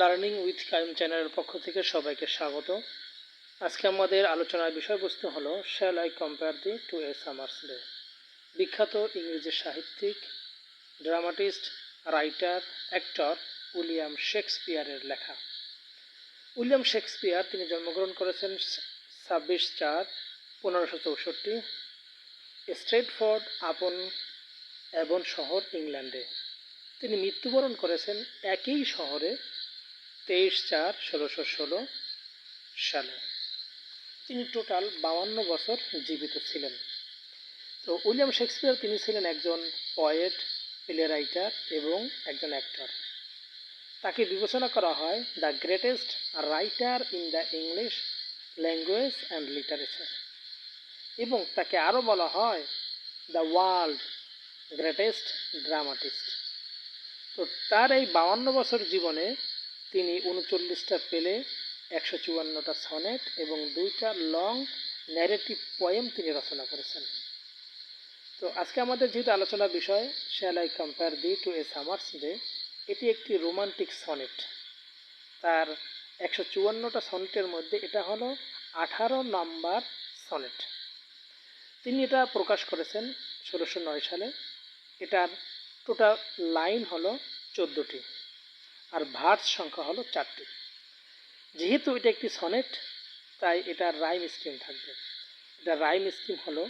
Learning with Qayyim চ্যানেলের পক্ষ থেকে সবাইকে স্বাগত। আজকে আমাদের আলোচনার বিষয়বস্তু হলো shall I compare thee to a summer's day বিখ্যাত ইংরেজি সাহিত্যিক, ড্রামাটিস্ট, রাইটার, অ্যাক্টর উইলিয়াম শেক্সপিয়ারের লেখা। উইলিয়াম শেক্সপিয়ার তিনি জন্মগ্রহণ করেছেন ছাব্বিশ চার পনেরোশো চৌষট্টি স্ট্রেটফোর্ড আপন অ্যাবন শহর ইংল্যান্ডে। তিনি মৃত্যুবরণ করেছেন একই শহরে তেইশ চার ষোলোশো ষোলো সালে। তিনি টোটাল বাউান্ন বছর জীবিত ছিলেন। তো উইলিয়াম শেক্সপিয়ার তিনি ছিলেন একজন পয়েট প্লে রাইটার এবং একজন অ্যাক্টর তাকে বিবেচনা করা হয় the greatest writer in the English language and literature এবং তাকে আরও বলা হয় দ্য ওয়ার্ল্ড গ্রেটেস্ট ড্রামাটিস্ট তো তার এই বাউান্ন বছর জীবনে তিনি উনচল্লিশটা পেলে একশো চুয়ান্নটা সনেট এবং দুইটা লং ন্যারেটিভ পয়েম তিনি রচনা করেছেন। তো আজকে আমাদের যেহেতু আলোচনার বিষয় shall I compare thee to a summer's day এটি একটি রোমান্টিক সনেট তার একশো চুয়ান্নটা সনেটের মধ্যে এটা হলো আঠারো নম্বর সনেট। তিনি এটা প্রকাশ করেছেন ষোলোশো নয় সালে। এটার টোটাল লাইন হলো চোদ্দোটি। আর ভার্স সংখ্যা হলো চারটি। যেহেতু এটা একটি সনেট, তাই এটার রাইম স্কিম থাকবে। এটা রাইম স্কিম হলো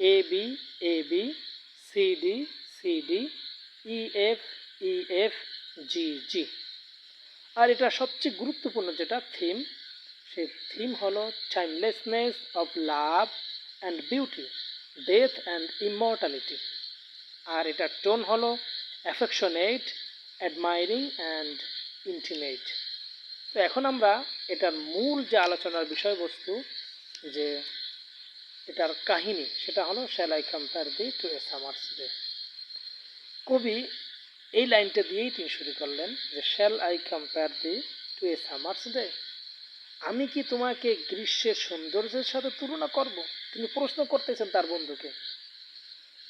A B A B C D C D E F E F G G আর এটা সবচেয়ে গুরুত্বপূর্ণ যেটা থিম, সেই থিম হলো timelessness of love and beauty death and immortality আর এটার টোন হলো অ্যাফেকশনেট অ্যাডমায়ারিং অ্যান্ড ইন্টিমেট তো এখন আমরা এটার মূল যে আলোচনার বিষয়বস্তু, যে এটার কাহিনী, সেটা হলো I compare thee to a summer's day কবি এই লাইনটা দিয়েই তিনি শুরু করলেন যে shall I compare thee to a summer's day আমি কি তোমাকে গ্রীষ্মের সৌন্দর্যের সাথে তুলনা করব? তিনি প্রশ্ন করতেছেন তার বন্ধুকে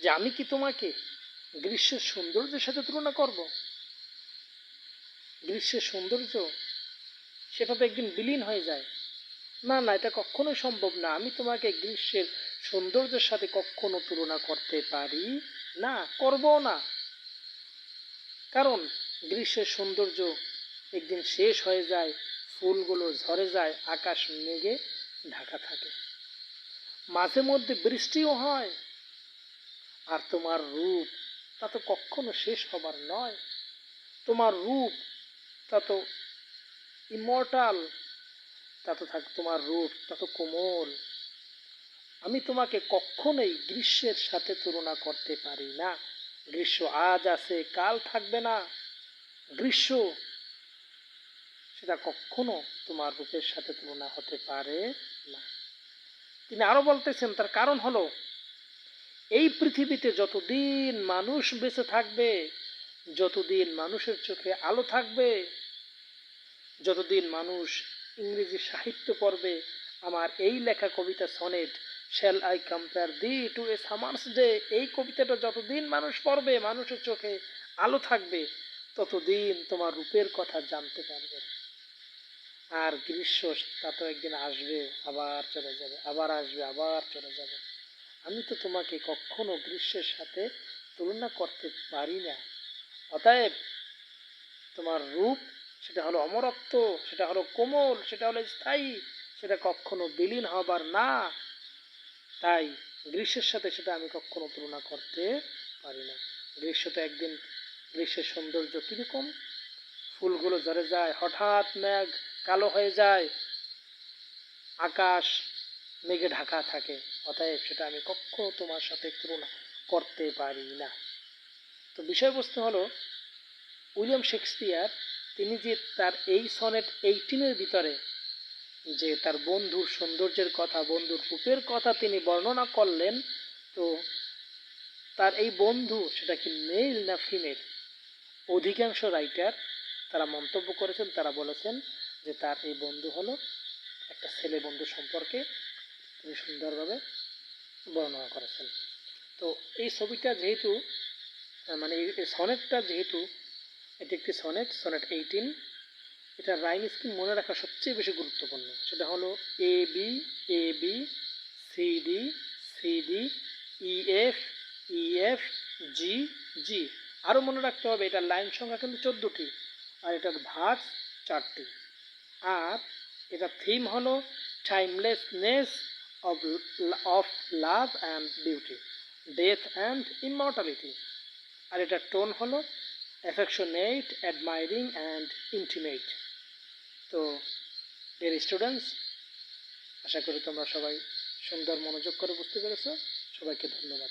যে, আমি কি তোমাকে গ্রীষ্মের সৌন্দর্যের সাথে তুলনা করব? গ্রীষ্মের সৌন্দর্য তো একদিন বিলীন হয়ে যায়। না না, এটা কখনোই সম্ভব না। আমি তোমাকে গ্রীষ্মের সৌন্দর্যের সাথে কখনো তুলনা করতে পারি না করব না। কারণ গ্রীষ্মের সৌন্দর্য একদিন শেষ হয়ে যায়, ফুলগুলো ঝরে যায়, আকাশ মেঘে ঢাকা থাকে। মাঝে মধ্যে বৃষ্টিও হয়। আর তোমার রূপ তা তো কখনো শেষ হবার নয়। তোমার রূপ তা তো ইমর্টাল তা থাক, তোমার রূপ, তা তো কোমল। আমি তোমাকে কখনোই গ্রীষ্মের সাথে তুলনা করতে পারি না। গ্রীষ্ম আজ আছে, কাল থাকবে না। গ্রীষ্ম, সেটা কখনো তোমার রূপের সাথে তুলনা হতে পারে না। তিনি আরও বলতেছেন, তার কারণ হলো, এই পৃথিবীতে যতদিন মানুষ বেঁচে থাকবে, যতদিন মানুষের চোখে আলো থাকবে যতদিন মানুষ ইংরেজি সাহিত্য পড়বে, আমার এই লেখা কবিতা sonnet shall I compare thee to a summer's day এই কবিতাটা যতদিন মানুষ পড়বে, মানুষের চোখে আলো থাকবে, ততদিন তোমার রূপের কথা জানতে পারবে। আর গ্রীষ্ম, তা তো একদিন আসবে, আবার চলে যাবে, আবার আসবে, আবার চলে যাবে। আমি তো তোমাকে কখনো গ্রীষ্মের সাথে তুলনা করতে পারি না। অতএব তোমার রূপ সেটা হলো অমরত্ব, সেটা হলো কোমল, সেটা হলো স্থায়ী, সেটা কখনো বিলীন হবার না। তাই গ্রীষ্মের সাথে সেটা আমি কখনো তুলনা করতে পারি না। গ্রীষ্ম তো একদিন গ্রীষ্মের সৌন্দর্য কীরকম? ফুলগুলো ঝরে যায়, হঠাৎ মেঘ কালো হয়ে যায়, আকাশ মেঘে ঢাকা থাকে। অতএব সেটা আমি কখনো তোমার সাথে তুলনা করতে পারি না। তো বিষয়বস্তু হলো উইলিয়াম শেক্সপিয়ার তিনি যে তার এই সনেট এইটিনের ভিতরে যে তার বন্ধুর সৌন্দর্যের কথা, বন্ধুর রূপের কথা তিনি বর্ণনা করলেন, তো তার এই বন্ধু সেটা কি মেল না ফিমেল? অধিকাংশ রাইটার তারা মন্তব্য করেছেন, তারা বলেছেন যে তার এই বন্ধু হলো একটা ছেলে বন্ধু সম্পর্কে তিনি সুন্দরভাবে বর্ণনা করেছেন। তো এই ছবিটা যেহেতু মানে এই সনেটটা যেহেতু এটি একটি সনেট সনেট এইটিন এটা রাইম স্কিম মনে রাখা সবচেয়ে বেশি গুরুত্বপূর্ণ? সেটা হলো A B A B C D C D E F E F G G আরও মনে রাখতে হবে এটার লাইন সংখ্যা কিন্তু চোদ্দোটি, আর এটার ভার্স চারটি। আর এটা থিম হলো timelessness of of love and beauty death and immortality আর এটার টোন হলো অ্যাফেকশনেট অ্যাডমায়ারিং অ্যান্ড ইন্টিমেট তো ডিয়ার স্টুডেন্টস আশা করি তোমরা সবাই সুন্দর মনোযোগ করে বুঝতে পেরেছ। সবাইকে ধন্যবাদ।